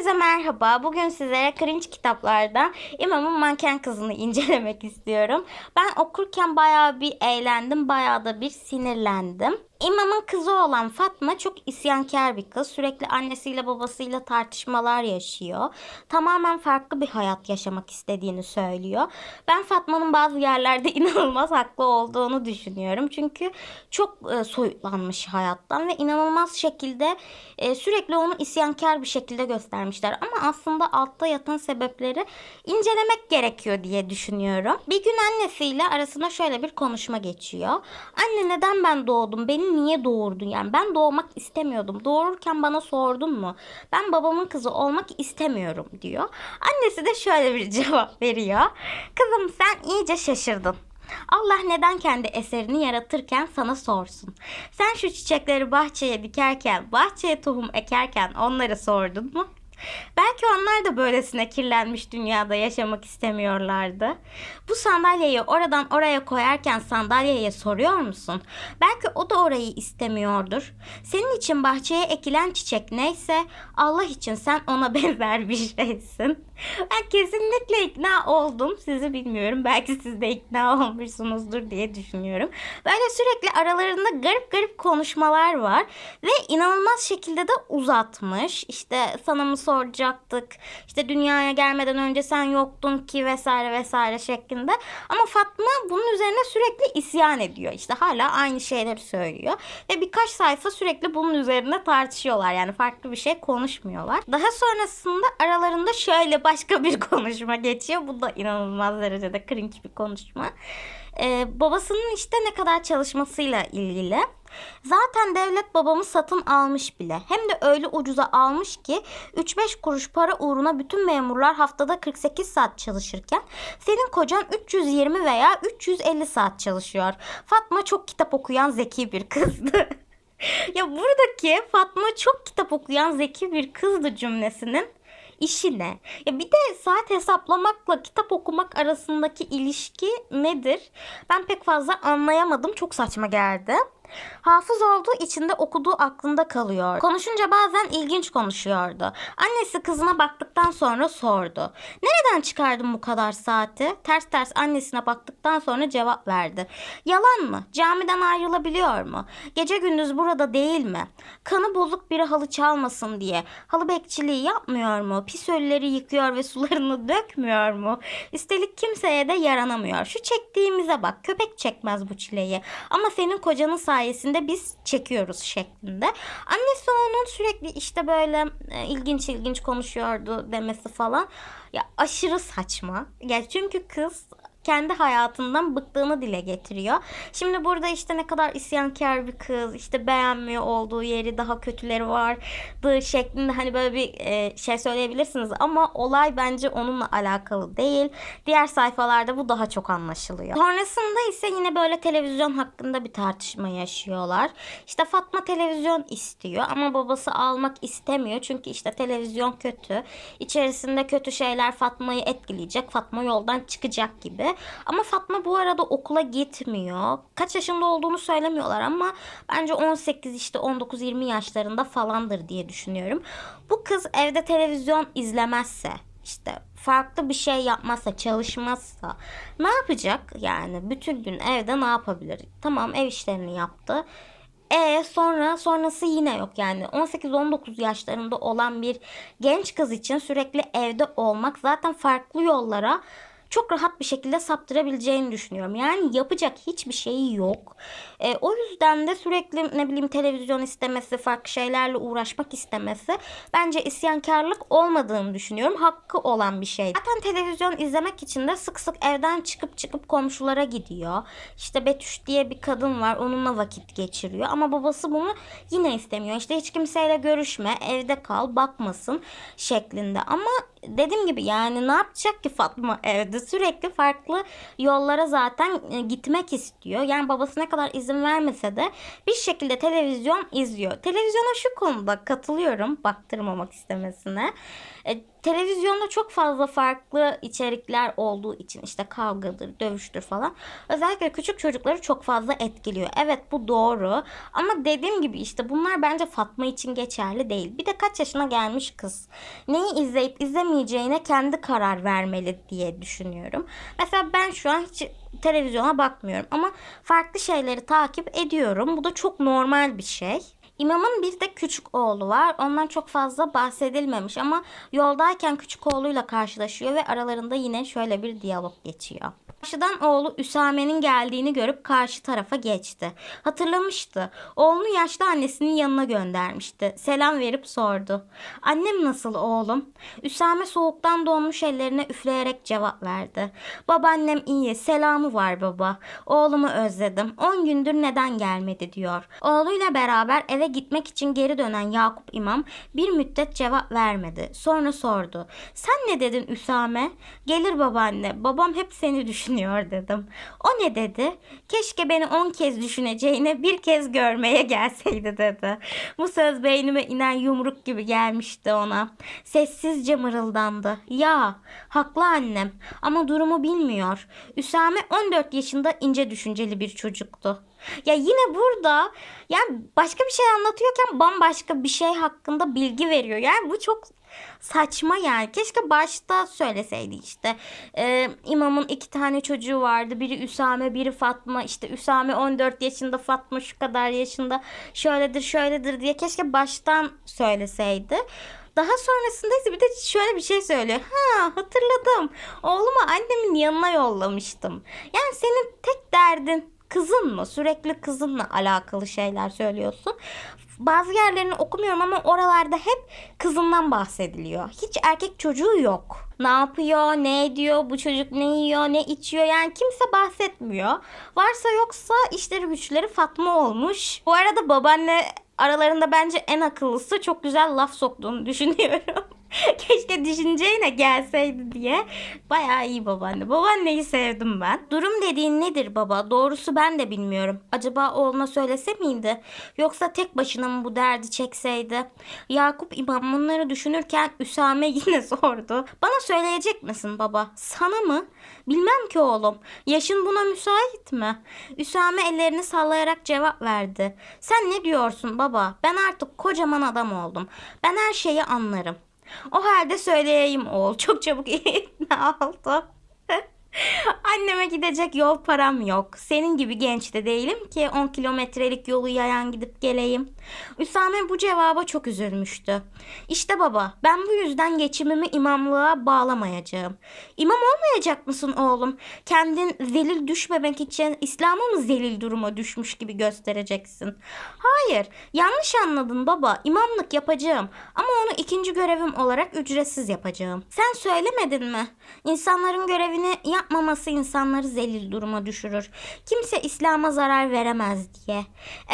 Herkese merhaba. Bugün sizlere cringe kitaplardan İmam'ın Manken Kızı'nı incelemek istiyorum. Ben okurken bayağı bir eğlendim, bayağı da bir sinirlendim. İmam'ın kızı olan Fatma çok isyankar bir kız. Sürekli annesiyle babasıyla tartışmalar yaşıyor. Tamamen farklı bir hayat yaşamak istediğini söylüyor. Ben Fatma'nın bazı yerlerde inanılmaz haklı olduğunu düşünüyorum. Çünkü çok e, soyutlanmış hayattan ve inanılmaz şekilde e, sürekli onu isyankar bir şekilde göstermişler. Ama aslında altta yatan sebepleri incelemek gerekiyor diye düşünüyorum. Bir gün annesiyle arasında şöyle bir konuşma geçiyor. Anne neden ben doğdum? Beni niye doğurdun? Yani ben doğmak istemiyordum. Doğururken bana sordun mu? Ben babamın kızı olmak istemiyorum diyor. Annesi de şöyle bir cevap veriyor. Kızım sen iyice şaşırdın. Allah neden kendi eserini yaratırken sana sorsun. Sen şu çiçekleri bahçeye dikerken, bahçeye tohum ekerken onları sordun mu? Belki onlar da böylesine kirlenmiş dünyada yaşamak istemiyorlardı. Bu sandalyeyi oradan oraya koyarken sandalyeye soruyor musun? Belki o da orayı istemiyordur. Senin için bahçeye ekilen çiçek neyse Allah için sen ona benzer bir şeysin. Ben kesinlikle ikna oldum. Sizi bilmiyorum. Belki siz de ikna olmuşsunuzdur diye düşünüyorum. Böyle sürekli aralarında garip garip konuşmalar var. Ve inanılmaz şekilde de uzatmış. İşte sana mı soracaktık? İşte dünyaya gelmeden önce sen yoktun ki vesaire vesaire şeklinde. Ama Fatma bunun üzerine sürekli isyan ediyor. İşte hala aynı şeyleri söylüyor. Ve birkaç sayfa sürekli bunun üzerine tartışıyorlar. Yani farklı bir şey konuşmuyorlar. Daha sonrasında aralarında şöyle başka bir konuşma geçiyor. Bu da inanılmaz derecede cringe bir konuşma. Ee, babasının işte ne kadar çalışmasıyla ilgili. Zaten devlet babamı satın almış bile. Hem de öyle ucuza almış ki 3-5 kuruş para uğruna bütün memurlar haftada 48 saat çalışırken senin kocan 320 veya 350 saat çalışıyor. Fatma çok kitap okuyan zeki bir kızdı. ya buradaki Fatma çok kitap okuyan zeki bir kızdı cümlesinin işi ne? Ya bir de saat hesaplamakla kitap okumak arasındaki ilişki nedir? Ben pek fazla anlayamadım. Çok saçma geldi. Hafız olduğu için de okuduğu aklında kalıyor. Konuşunca bazen ilginç konuşuyordu. Annesi kızına baktıktan sonra sordu. Nereden çıkardın bu kadar saati? Ters ters annesine baktıktan sonra cevap verdi. Yalan mı? Camiden ayrılabiliyor mu? Gece gündüz burada değil mi? Kanı bozuk biri halı çalmasın diye. Halı bekçiliği yapmıyor mu? Pis ölüleri yıkıyor ve sularını dökmüyor mu? Üstelik kimseye de yaranamıyor. Şu çektiğimize bak. Köpek çekmez bu çileyi. Ama senin kocanın sayesinde biz çekiyoruz şeklinde. Annesi onun sürekli işte böyle e, ilginç ilginç konuşuyordu demesi falan. Ya aşırı saçma. Ya çünkü kız kendi hayatından bıktığını dile getiriyor. Şimdi burada işte ne kadar isyankar bir kız, işte beğenmiyor olduğu yeri daha kötüleri vardı şeklinde hani böyle bir e, şey söyleyebilirsiniz ama olay bence onunla alakalı değil. Diğer sayfalarda bu daha çok anlaşılıyor. Sonrasında ise yine böyle televizyon hakkında bir tartışma yaşıyorlar. İşte Fatma televizyon istiyor ama babası almak istemiyor çünkü işte televizyon kötü. İçerisinde kötü şeyler Fatma'yı etkileyecek. Fatma yoldan çıkacak gibi. Ama Fatma bu arada okula gitmiyor. Kaç yaşında olduğunu söylemiyorlar ama bence 18 işte 19-20 yaşlarında falandır diye düşünüyorum. Bu kız evde televizyon izlemezse işte farklı bir şey yapmazsa, çalışmazsa ne yapacak? Yani bütün gün evde ne yapabilir? Tamam ev işlerini yaptı. E sonra sonrası yine yok yani 18-19 yaşlarında olan bir genç kız için sürekli evde olmak zaten farklı yollara çok rahat bir şekilde saptırabileceğini düşünüyorum. Yani yapacak hiçbir şeyi yok. E, o yüzden de sürekli ne bileyim televizyon istemesi, farklı şeylerle uğraşmak istemesi bence isyankarlık olmadığını düşünüyorum. Hakkı olan bir şey. Zaten televizyon izlemek için de sık sık evden çıkıp çıkıp komşulara gidiyor. İşte Betüş diye bir kadın var. Onunla vakit geçiriyor. Ama babası bunu yine istemiyor. İşte hiç kimseyle görüşme, evde kal, bakmasın şeklinde. Ama dediğim gibi yani ne yapacak ki Fatma evde? Sürekli farklı yollara zaten e, gitmek istiyor. Yani babası ne kadar izin vermese de bir şekilde televizyon izliyor. Televizyona şu konuda katılıyorum baktırmamak istemesine. E, televizyonda çok fazla farklı içerikler olduğu için işte kavgadır, dövüştür falan. Özellikle küçük çocukları çok fazla etkiliyor. Evet bu doğru. Ama dediğim gibi işte bunlar bence Fatma için geçerli değil. Bir de kaç yaşına gelmiş kız. Neyi izleyip izlemeyeceğine kendi karar vermeli diye düşünüyorum. Mesela ben şu an hiç televizyona bakmıyorum ama farklı şeyleri takip ediyorum. Bu da çok normal bir şey. İmamın bir de küçük oğlu var. Ondan çok fazla bahsedilmemiş ama yoldayken küçük oğluyla karşılaşıyor ve aralarında yine şöyle bir diyalog geçiyor. Karşıdan oğlu Üsame'nin geldiğini görüp karşı tarafa geçti. Hatırlamıştı. Oğlunu yaşlı annesinin yanına göndermişti. Selam verip sordu. Annem nasıl oğlum? Üsame soğuktan donmuş ellerine üfleyerek cevap verdi. Babaannem iyi. Selamı var baba. Oğlumu özledim. 10 gündür neden gelmedi diyor. Oğluyla beraber eve gitmek için geri dönen Yakup İmam bir müddet cevap vermedi. Sonra sordu. Sen ne dedin Üsame? Gelir babaanne. Babam hep seni düşünüyor dedim. O ne dedi? Keşke beni 10 kez düşüneceğine bir kez görmeye gelseydi dedi. Bu söz beynime inen yumruk gibi gelmişti ona. Sessizce mırıldandı. Ya haklı annem ama durumu bilmiyor. Üsame 14 yaşında ince düşünceli bir çocuktu. Ya yine burada yani başka bir şey anlatıyorken bambaşka bir şey hakkında bilgi veriyor. Yani bu çok saçma yani. Keşke başta söyleseydi işte. Ee, imamın iki tane çocuğu vardı. Biri Üsame, biri Fatma. İşte Üsame 14 yaşında, Fatma şu kadar yaşında. Şöyledir, şöyledir diye keşke baştan söyleseydi. Daha sonrasında ise bir de şöyle bir şey söylüyor. Ha hatırladım. Oğlumu annemin yanına yollamıştım. Yani senin tek derdin kızın mı? Sürekli kızınla alakalı şeyler söylüyorsun. Bazı yerlerini okumuyorum ama oralarda hep kızından bahsediliyor. Hiç erkek çocuğu yok. Ne yapıyor, ne ediyor, bu çocuk ne yiyor, ne içiyor yani kimse bahsetmiyor. Varsa yoksa işleri güçleri Fatma olmuş. Bu arada babaanne aralarında bence en akıllısı çok güzel laf soktuğunu düşünüyorum. Keşke düşüneceğine gelseydi diye. Bayağı iyi babaanne. Babaanneyi sevdim ben. Durum dediğin nedir baba? Doğrusu ben de bilmiyorum. Acaba oğluna söylese miydi? Yoksa tek başına mı bu derdi çekseydi? Yakup İmam bunları düşünürken Üsame yine sordu. Bana söyleyecek misin baba? Sana mı? Bilmem ki oğlum. Yaşın buna müsait mi? Üsame ellerini sallayarak cevap verdi. Sen ne diyorsun baba? Ben artık kocaman adam oldum. Ben her şeyi anlarım. O halde söyleyeyim oğul. Çok çabuk ikna oldu. Anneme gidecek yol param yok. Senin gibi genç de değilim ki 10 kilometrelik yolu yayan gidip geleyim. Üsame bu cevaba çok üzülmüştü. İşte baba ben bu yüzden geçimimi imamlığa bağlamayacağım. İmam olmayacak mısın oğlum? Kendin zelil düşmemek için İslam'ı mı zelil duruma düşmüş gibi göstereceksin? Hayır yanlış anladın baba. İmamlık yapacağım ama onu ikinci görevim olarak ücretsiz yapacağım. Sen söylemedin mi? İnsanların görevini yapmaması insanları zelil duruma düşürür. Kimse İslam'a zarar veremez diye.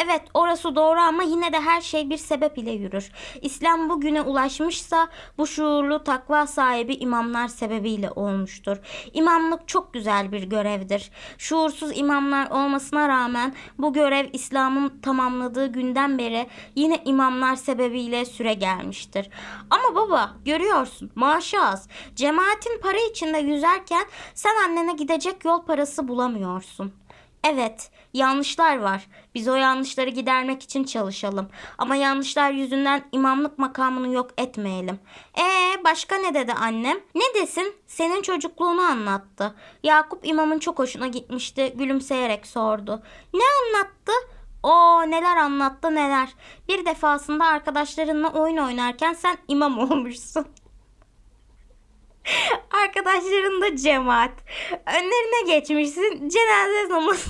Evet orası doğru ama yine de her şey bir sebep ile yürür. İslam bugüne ulaşmışsa bu şuurlu takva sahibi imamlar sebebiyle olmuştur. İmamlık çok güzel bir görevdir. Şuursuz imamlar olmasına rağmen bu görev İslam'ın tamamladığı günden beri yine imamlar sebebiyle süre gelmiştir. Ama baba görüyorsun maaşı az. Cemaatin para içinde yüzerken sen annene gidecek yol parası bulamıyorsun. Evet, yanlışlar var. Biz o yanlışları gidermek için çalışalım. Ama yanlışlar yüzünden imamlık makamını yok etmeyelim. Ee, başka ne dedi annem? Ne desin? Senin çocukluğunu anlattı. Yakup imamın çok hoşuna gitmişti. Gülümseyerek sordu. Ne anlattı? O neler anlattı neler. Bir defasında arkadaşlarınla oyun oynarken sen imam olmuşsun. Arkadaşların da cemaat. Önlerine geçmişsin. Cenaze namazı.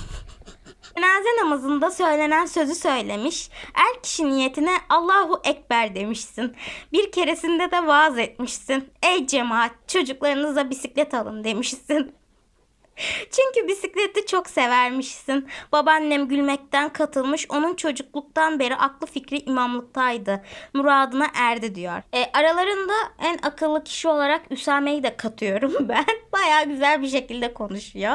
Cenaze namazında söylenen sözü söylemiş. Er kişi niyetine Allahu Ekber demişsin. Bir keresinde de vaaz etmişsin. Ey cemaat çocuklarınıza bisiklet alın demişsin. Çünkü bisikleti çok severmişsin. Babaannem gülmekten katılmış. Onun çocukluktan beri aklı fikri imamlıktaydı. Muradına erdi diyor. E, aralarında en akıllı kişi olarak Üsame'yi de katıyorum ben. Baya güzel bir şekilde konuşuyor.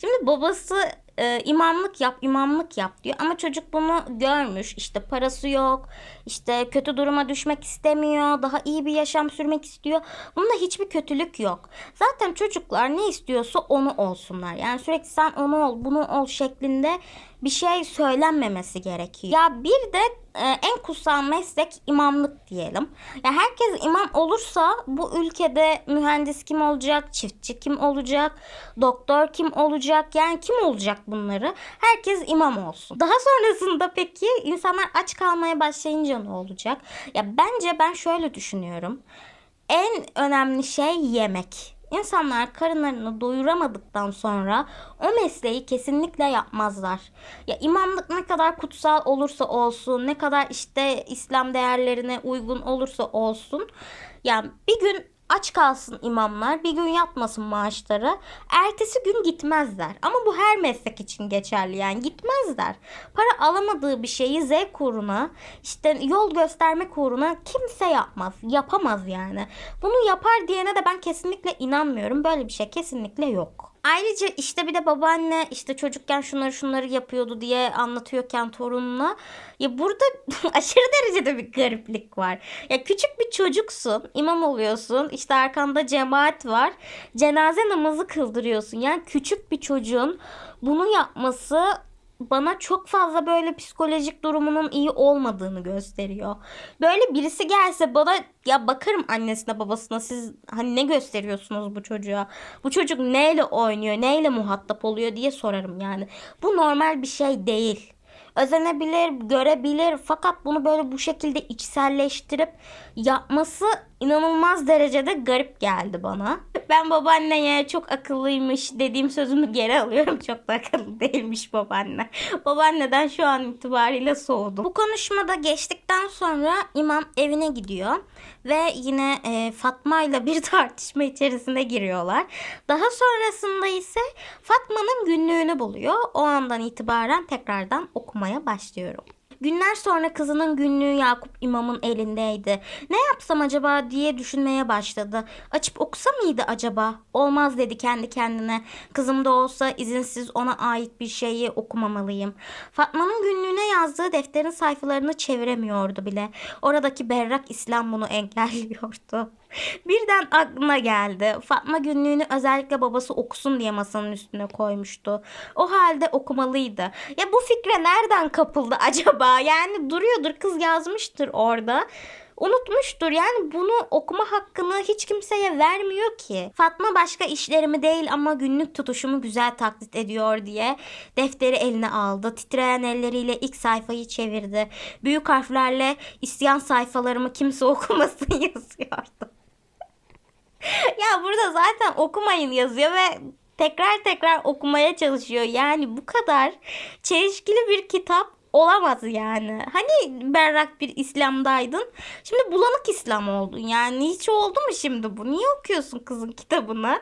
Şimdi babası e, imamlık yap, imamlık yap diyor. Ama çocuk bunu görmüş. İşte parası yok. işte kötü duruma düşmek istemiyor. Daha iyi bir yaşam sürmek istiyor. Bunda hiçbir kötülük yok. Zaten çocuklar ne istiyorsa onu olsunlar. Yani sürekli sen onu ol, bunu ol şeklinde bir şey söylenmemesi gerekiyor. Ya bir de e, en kutsal meslek imamlık diyelim. Ya herkes imam olursa bu ülkede mühendis kim olacak, çiftçi kim olacak, doktor kim olacak, yani kim olacak bunları? Herkes imam olsun. Daha sonrasında peki insanlar aç kalmaya başlayınca ne olacak? Ya bence ben şöyle düşünüyorum. En önemli şey yemek. İnsanlar karınlarını doyuramadıktan sonra o mesleği kesinlikle yapmazlar. Ya imamlık ne kadar kutsal olursa olsun, ne kadar işte İslam değerlerine uygun olursa olsun, yani bir gün aç kalsın imamlar, bir gün yatmasın maaşları, ertesi gün gitmezler. Ama bu her meslek için geçerli yani gitmezler. Para alamadığı bir şeyi zevk uğruna, işte yol göstermek uğruna kimse yapmaz, yapamaz yani. Bunu yapar diyene de ben kesinlikle inanmıyorum. Böyle bir şey kesinlikle yok. Ayrıca işte bir de babaanne işte çocukken şunları şunları yapıyordu diye anlatıyorken torununa ya burada aşırı derecede bir gariplik var. Ya küçük bir çocuksun, imam oluyorsun, işte arkanda cemaat var. Cenaze namazı kıldırıyorsun. Yani küçük bir çocuğun bunu yapması bana çok fazla böyle psikolojik durumunun iyi olmadığını gösteriyor. Böyle birisi gelse bana ya bakarım annesine babasına siz hani ne gösteriyorsunuz bu çocuğa? Bu çocuk neyle oynuyor, neyle muhatap oluyor diye sorarım yani. Bu normal bir şey değil özenebilir, görebilir fakat bunu böyle bu şekilde içselleştirip yapması inanılmaz derecede garip geldi bana. Ben babaanneye çok akıllıymış dediğim sözümü geri alıyorum. Çok da akıllı değilmiş babaanne. Babaanneden şu an itibariyle soğudum. Bu konuşmada geçtikten sonra imam evine gidiyor ve yine e, Fatma ile bir tartışma içerisine giriyorlar. Daha sonrasında ise Fatma'nın günlüğünü buluyor. O andan itibaren tekrardan okumaya başlıyorum. Günler sonra kızının günlüğü Yakup İmam'ın elindeydi. Ne yapsam acaba diye düşünmeye başladı. Açıp okusa mıydı acaba? Olmaz dedi kendi kendine. Kızım da olsa izinsiz ona ait bir şeyi okumamalıyım. Fatma'nın günlüğüne yazdığı defterin sayfalarını çeviremiyordu bile. Oradaki berrak İslam bunu engelliyordu. Birden aklına geldi. Fatma günlüğünü özellikle babası okusun diye masanın üstüne koymuştu. O halde okumalıydı. Ya bu fikre nereden kapıldı acaba? Yani duruyordur kız yazmıştır orada unutmuştur. Yani bunu okuma hakkını hiç kimseye vermiyor ki. Fatma başka işlerimi değil ama günlük tutuşumu güzel taklit ediyor diye defteri eline aldı. Titreyen elleriyle ilk sayfayı çevirdi. Büyük harflerle isyan sayfalarımı kimse okumasın yazıyordu. ya burada zaten okumayın yazıyor ve tekrar tekrar okumaya çalışıyor. Yani bu kadar çelişkili bir kitap olamaz yani. Hani berrak bir İslam'daydın. Şimdi bulanık İslam oldun. Yani hiç oldu mu şimdi bu? Niye okuyorsun kızın kitabını?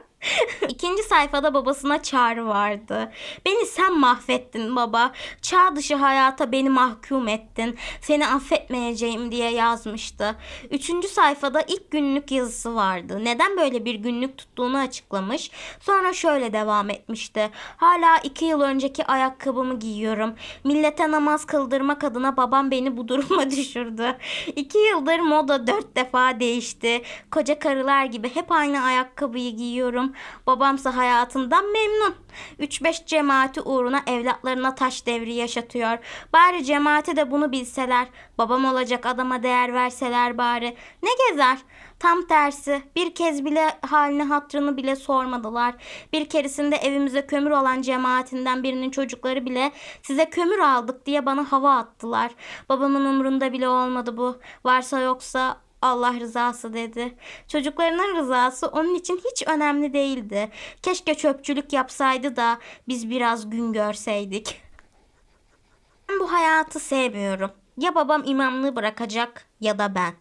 İkinci sayfada babasına çağrı vardı. Beni sen mahvettin baba. Çağ dışı hayata beni mahkum ettin. Seni affetmeyeceğim diye yazmıştı. Üçüncü sayfada ilk günlük yazısı vardı. Neden böyle bir günlük tuttuğunu açıklamış. Sonra şöyle devam etmişti. Hala iki yıl önceki ayakkabımı giyiyorum. Millete namaz kıldırmak adına babam beni bu duruma düşürdü. İki yıldır moda dört defa değişti. Koca karılar gibi hep aynı ayakkabıyı giyiyorum. Babamsa hayatından memnun. 3-5 cemaati uğruna evlatlarına taş devri yaşatıyor. Bari cemaati de bunu bilseler. Babam olacak adama değer verseler bari. Ne gezer? Tam tersi bir kez bile halini hatrını bile sormadılar. Bir keresinde evimize kömür olan cemaatinden birinin çocukları bile size kömür aldık diye bana hava attılar. Babamın umrunda bile olmadı bu. Varsa yoksa Allah rızası dedi. Çocuklarının rızası onun için hiç önemli değildi. Keşke çöpçülük yapsaydı da biz biraz gün görseydik. Ben bu hayatı sevmiyorum. Ya babam imamlığı bırakacak ya da ben.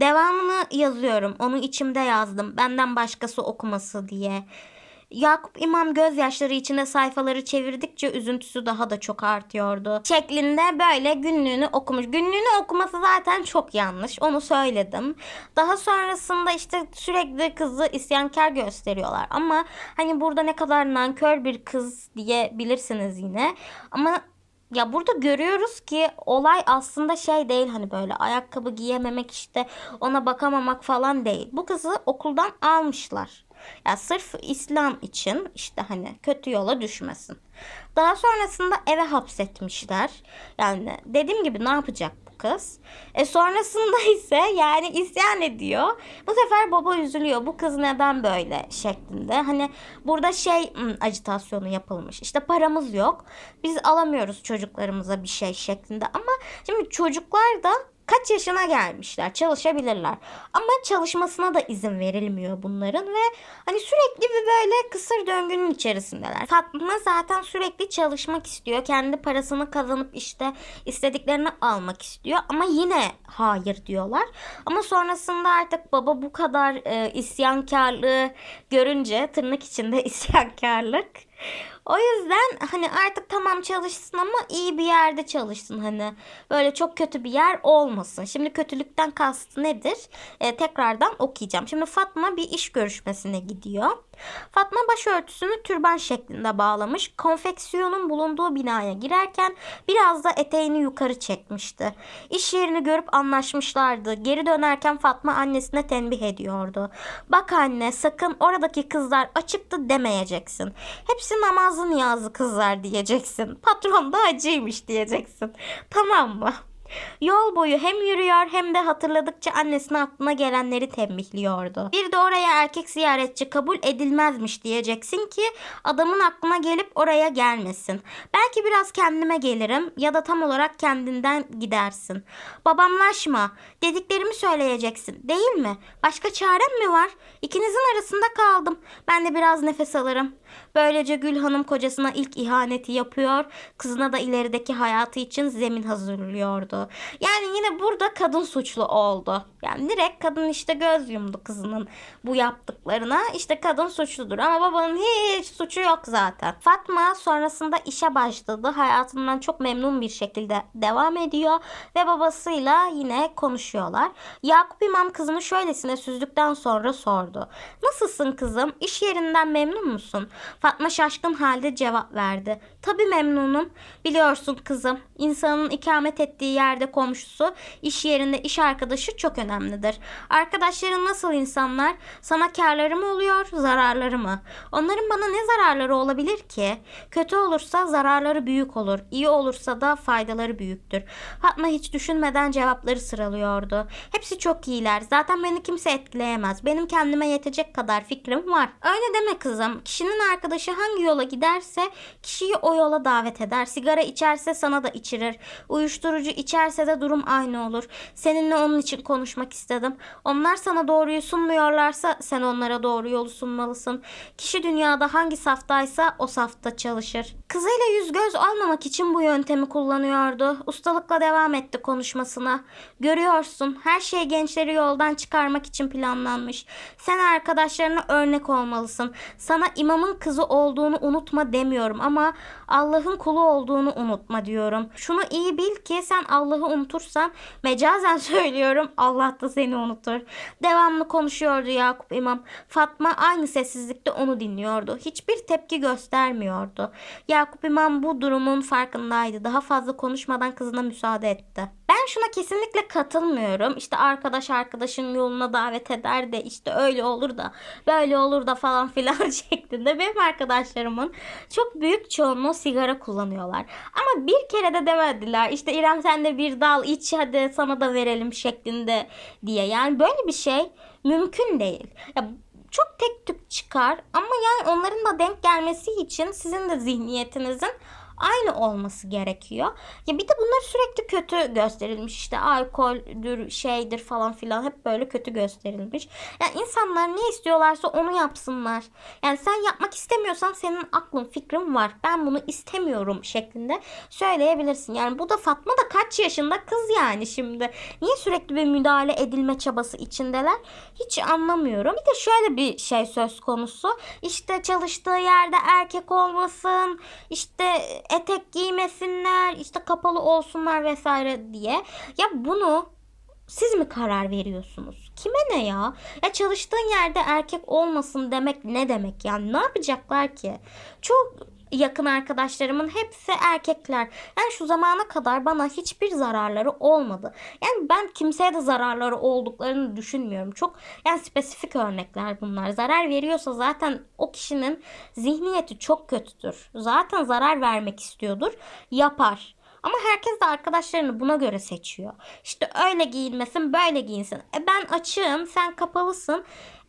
Devamını yazıyorum. Onu içimde yazdım. Benden başkası okuması diye. Yakup İmam gözyaşları içinde sayfaları çevirdikçe üzüntüsü daha da çok artıyordu. Şeklinde böyle günlüğünü okumuş. Günlüğünü okuması zaten çok yanlış. Onu söyledim. Daha sonrasında işte sürekli kızı isyankar gösteriyorlar. Ama hani burada ne kadar nankör bir kız diyebilirsiniz yine. Ama ya burada görüyoruz ki olay aslında şey değil hani böyle ayakkabı giyememek işte ona bakamamak falan değil. Bu kızı okuldan almışlar. Ya sırf İslam için işte hani kötü yola düşmesin. Daha sonrasında eve hapsetmişler. Yani dediğim gibi ne yapacak bu kız? E sonrasında ise yani isyan ediyor. Bu sefer baba üzülüyor. Bu kız neden böyle şeklinde. Hani burada şey hmm, acitasyonu yapılmış. İşte paramız yok. Biz alamıyoruz çocuklarımıza bir şey şeklinde. Ama şimdi çocuklar da kaç yaşına gelmişler? Çalışabilirler. Ama çalışmasına da izin verilmiyor bunların ve hani sürekli bir böyle kısır döngünün içerisindeler. Fatma zaten sürekli çalışmak istiyor. Kendi parasını kazanıp işte istediklerini almak istiyor ama yine hayır diyorlar. Ama sonrasında artık baba bu kadar e, isyankarlığı görünce tırnak içinde isyankarlık o yüzden hani artık tamam çalışsın ama iyi bir yerde çalışsın hani. Böyle çok kötü bir yer olmasın. Şimdi kötülükten kastı nedir? Ee, tekrardan okuyacağım. Şimdi Fatma bir iş görüşmesine gidiyor. Fatma başörtüsünü türban şeklinde bağlamış. Konfeksiyonun bulunduğu binaya girerken biraz da eteğini yukarı çekmişti. İş yerini görüp anlaşmışlardı. Geri dönerken Fatma annesine tembih ediyordu. Bak anne sakın oradaki kızlar açıktı demeyeceksin. Hepsi namazlı niyazlı kızlar diyeceksin. Patron da acıymış diyeceksin. Tamam mı? Yol boyu hem yürüyor hem de hatırladıkça annesine aklına gelenleri tembihliyordu. Bir de oraya erkek ziyaretçi kabul edilmezmiş diyeceksin ki adamın aklına gelip oraya gelmesin. Belki biraz kendime gelirim ya da tam olarak kendinden gidersin. Babamlaşma. Dediklerimi söyleyeceksin. Değil mi? Başka çarem mi var? İkinizin arasında kaldım. Ben de biraz nefes alırım. Böylece Gül Hanım kocasına ilk ihaneti yapıyor. Kızına da ilerideki hayatı için zemin hazırlıyordu. Yani yine burada kadın suçlu oldu. Yani direkt kadın işte göz yumdu kızının bu yaptıklarına. İşte kadın suçludur ama babanın hiç suçu yok zaten. Fatma sonrasında işe başladı. Hayatından çok memnun bir şekilde devam ediyor ve babasıyla yine konuşuyorlar. Yakup İmam kızını şöylesine süzdükten sonra sordu. Nasılsın kızım? İş yerinden memnun musun? Fatma şaşkın halde cevap verdi. Tabii memnunum. Biliyorsun kızım, insanın ikamet ettiği yerde komşusu, iş yerinde iş arkadaşı çok önemlidir. Arkadaşların nasıl insanlar? Sana karları mı oluyor, zararları mı? Onların bana ne zararları olabilir ki? Kötü olursa zararları büyük olur. İyi olursa da faydaları büyüktür. Fatma hiç düşünmeden cevapları sıralıyordu. Hepsi çok iyiler. Zaten beni kimse etkileyemez. Benim kendime yetecek kadar fikrim var. Öyle deme kızım. Kişinin arkadaşı hangi yola giderse kişiyi o yola davet eder. Sigara içerse sana da içirir. Uyuşturucu içerse de durum aynı olur. Seninle onun için konuşmak istedim. Onlar sana doğruyu sunmuyorlarsa sen onlara doğru yolu sunmalısın. Kişi dünyada hangi saftaysa o safta çalışır. Kızıyla yüz göz olmamak için bu yöntemi kullanıyordu. Ustalıkla devam etti konuşmasına. Görüyorsun her şey gençleri yoldan çıkarmak için planlanmış. Sen arkadaşlarına örnek olmalısın. Sana imamın kızı olduğunu unutma demiyorum ama Allah'ın kulu olduğunu unutma diyorum. Şunu iyi bil ki sen Allah'ı unutursan mecazen söylüyorum Allah da seni unutur. Devamlı konuşuyordu Yakup İmam. Fatma aynı sessizlikte onu dinliyordu. Hiçbir tepki göstermiyordu. Yakup İmam bu durumun farkındaydı. Daha fazla konuşmadan kızına müsaade etti. Ben şuna kesinlikle katılmıyorum. İşte arkadaş arkadaşın yoluna davet eder de işte öyle olur da böyle olur da falan filan şeklinde. Benim arkadaşlarımın çok büyük çoğunluğu sigara kullanıyorlar. Ama bir kere de demediler. İşte İrem sen de bir dal iç hadi sana da verelim şeklinde diye. Yani böyle bir şey mümkün değil. Ya çok tek tük çıkar ama yani onların da denk gelmesi için sizin de zihniyetinizin aynı olması gerekiyor. Ya bir de bunlar sürekli kötü gösterilmiş. İşte alkoldür, şeydir falan filan hep böyle kötü gösterilmiş. Yani insanlar ne istiyorlarsa onu yapsınlar. Yani sen yapmak istemiyorsan senin aklın, fikrin var. Ben bunu istemiyorum şeklinde söyleyebilirsin. Yani bu da Fatma da kaç yaşında kız yani şimdi. Niye sürekli bir müdahale edilme çabası içindeler? Hiç anlamıyorum. Bir de şöyle bir şey söz konusu. İşte çalıştığı yerde erkek olmasın, işte etek giymesinler, işte kapalı olsunlar vesaire diye. Ya bunu siz mi karar veriyorsunuz? Kime ne ya? Ya çalıştığın yerde erkek olmasın demek ne demek yani? Ne yapacaklar ki? Çok yakın arkadaşlarımın hepsi erkekler. Yani şu zamana kadar bana hiçbir zararları olmadı. Yani ben kimseye de zararları olduklarını düşünmüyorum. Çok yani spesifik örnekler bunlar. Zarar veriyorsa zaten o kişinin zihniyeti çok kötüdür. Zaten zarar vermek istiyordur. Yapar. Ama herkes de arkadaşlarını buna göre seçiyor. İşte öyle giyinmesin, böyle giyinsin. E ben açığım, sen kapalısın.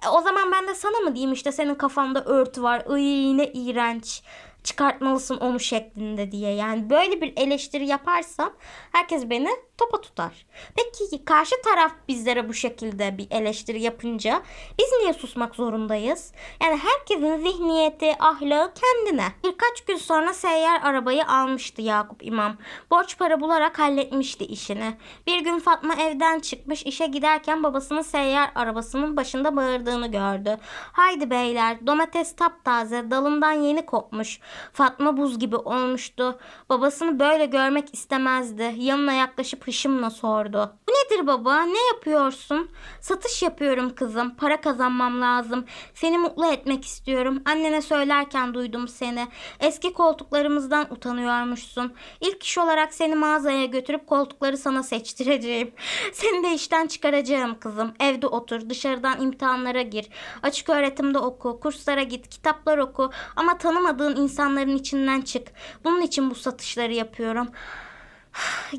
E o zaman ben de sana mı diyeyim işte senin kafanda örtü var. Iy ne iğrenç. Çıkartmalısın onu şeklinde diye. Yani böyle bir eleştiri yaparsam herkes beni topa tutar. Peki karşı taraf bizlere bu şekilde bir eleştiri yapınca biz niye susmak zorundayız? Yani herkesin zihniyeti, ahlakı kendine. Birkaç gün sonra seyyar arabayı almıştı Yakup İmam. Borç para bularak halletmişti işini. Bir gün Fatma evden çıkmış işe giderken babasının seyyar arabasının başında bağırdığını gördü. Haydi beyler domates taptaze dalından yeni kopmuş. Fatma buz gibi olmuştu. Babasını böyle görmek istemezdi. Yanına yaklaşıp hışımla sordu. Bu nedir baba? Ne yapıyorsun? Satış yapıyorum kızım. Para kazanmam lazım. Seni mutlu etmek istiyorum. Annene söylerken duydum seni. Eski koltuklarımızdan utanıyormuşsun. İlk iş olarak seni mağazaya götürüp koltukları sana seçtireceğim. Seni de işten çıkaracağım kızım. Evde otur. Dışarıdan imtihanlara gir. Açık öğretimde oku. Kurslara git. Kitaplar oku. Ama tanımadığın insanların içinden çık. Bunun için bu satışları yapıyorum.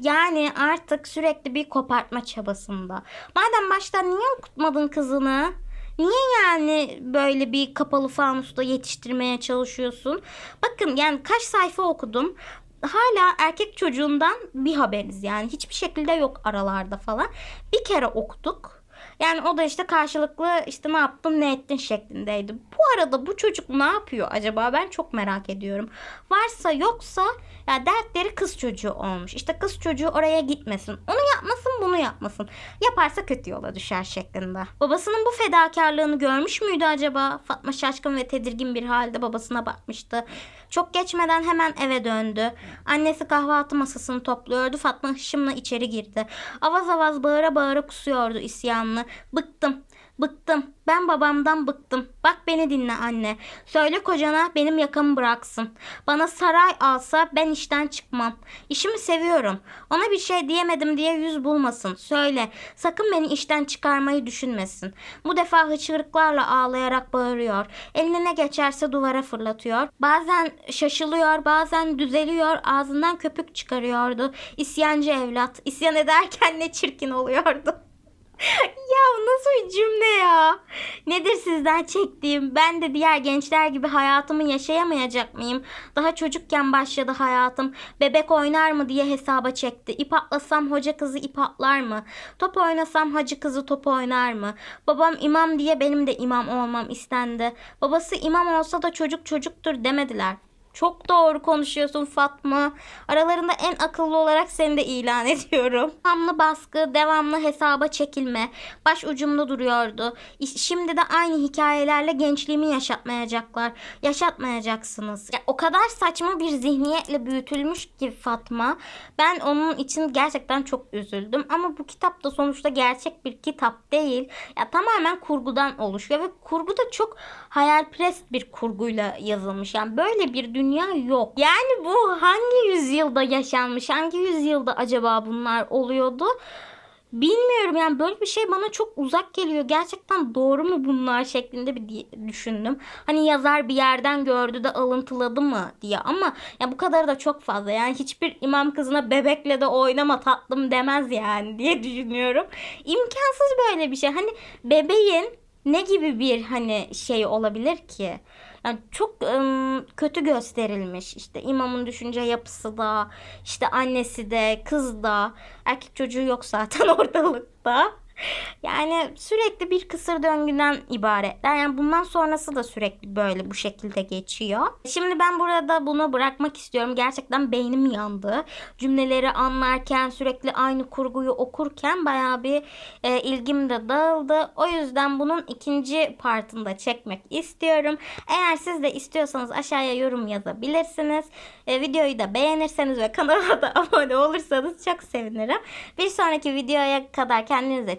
Yani artık sürekli bir kopartma çabasında. Madem baştan niye okutmadın kızını? Niye yani böyle bir kapalı fanusta yetiştirmeye çalışıyorsun? Bakın yani kaç sayfa okudum. Hala erkek çocuğundan bir haberiz yani. Hiçbir şekilde yok aralarda falan. Bir kere okuduk. Yani o da işte karşılıklı işte ne yaptın ne ettin şeklindeydi. Bu arada bu çocuk ne yapıyor acaba ben çok merak ediyorum. Varsa yoksa ya dertleri kız çocuğu olmuş. İşte kız çocuğu oraya gitmesin. Onu yapmasın bunu yapmasın. Yaparsa kötü yola düşer şeklinde. Babasının bu fedakarlığını görmüş müydü acaba? Fatma şaşkın ve tedirgin bir halde babasına bakmıştı. Çok geçmeden hemen eve döndü. Annesi kahvaltı masasını topluyordu. Fatma hışımla içeri girdi. Avaz avaz bağıra bağıra kusuyordu isyanlı. Bıktım. Bıktım. Ben babamdan bıktım. Bak beni dinle anne. Söyle kocana benim yakamı bıraksın. Bana saray alsa ben işten çıkmam. İşimi seviyorum. Ona bir şey diyemedim diye yüz bulmasın. Söyle. Sakın beni işten çıkarmayı düşünmesin. Bu defa hıçkırıklarla ağlayarak bağırıyor. Eline ne geçerse duvara fırlatıyor. Bazen şaşılıyor, bazen düzeliyor. Ağzından köpük çıkarıyordu. İsyancı evlat. İsyan ederken ne çirkin oluyordu. Ya nasıl bir cümle ya? Nedir sizden çektiğim? Ben de diğer gençler gibi hayatımı yaşayamayacak mıyım? Daha çocukken başladı hayatım. Bebek oynar mı diye hesaba çekti. İp atlasam hoca kızı ip atlar mı? Top oynasam hacı kızı top oynar mı? Babam imam diye benim de imam olmam istendi. Babası imam olsa da çocuk çocuktur demediler. Çok doğru konuşuyorsun Fatma. Aralarında en akıllı olarak seni de ilan ediyorum. Devamlı baskı, devamlı hesaba çekilme. Baş ucumda duruyordu. Şimdi de aynı hikayelerle gençliğimi yaşatmayacaklar. Yaşatmayacaksınız. Ya, o kadar saçma bir zihniyetle büyütülmüş ki Fatma. Ben onun için gerçekten çok üzüldüm. Ama bu kitap da sonuçta gerçek bir kitap değil. Ya tamamen kurgudan oluşuyor ve kurgu da çok hayalperest bir kurguyla yazılmış. Yani böyle bir dünya yok. Yani bu hangi yüzyılda yaşanmış? Hangi yüzyılda acaba bunlar oluyordu? Bilmiyorum yani böyle bir şey bana çok uzak geliyor. Gerçekten doğru mu bunlar şeklinde bir düşündüm. Hani yazar bir yerden gördü de alıntıladı mı diye ama ya bu kadar da çok fazla. Yani hiçbir imam kızına bebekle de oynama tatlım demez yani diye düşünüyorum. İmkansız böyle bir şey. Hani bebeğin ne gibi bir hani şey olabilir ki? Yani çok ım, kötü gösterilmiş. İşte imamın düşünce yapısı da, işte annesi de, kız da, erkek çocuğu yok zaten ortalıkta. Yani sürekli bir kısır döngüden ibaretler. Yani bundan sonrası da sürekli böyle bu şekilde geçiyor. Şimdi ben burada bunu bırakmak istiyorum. Gerçekten beynim yandı. Cümleleri anlarken sürekli aynı kurguyu okurken bayağı bir e, ilgim de dağıldı. O yüzden bunun ikinci partını da çekmek istiyorum. Eğer siz de istiyorsanız aşağıya yorum yazabilirsiniz. E, videoyu da beğenirseniz ve kanala da abone olursanız çok sevinirim. Bir sonraki videoya kadar kendinize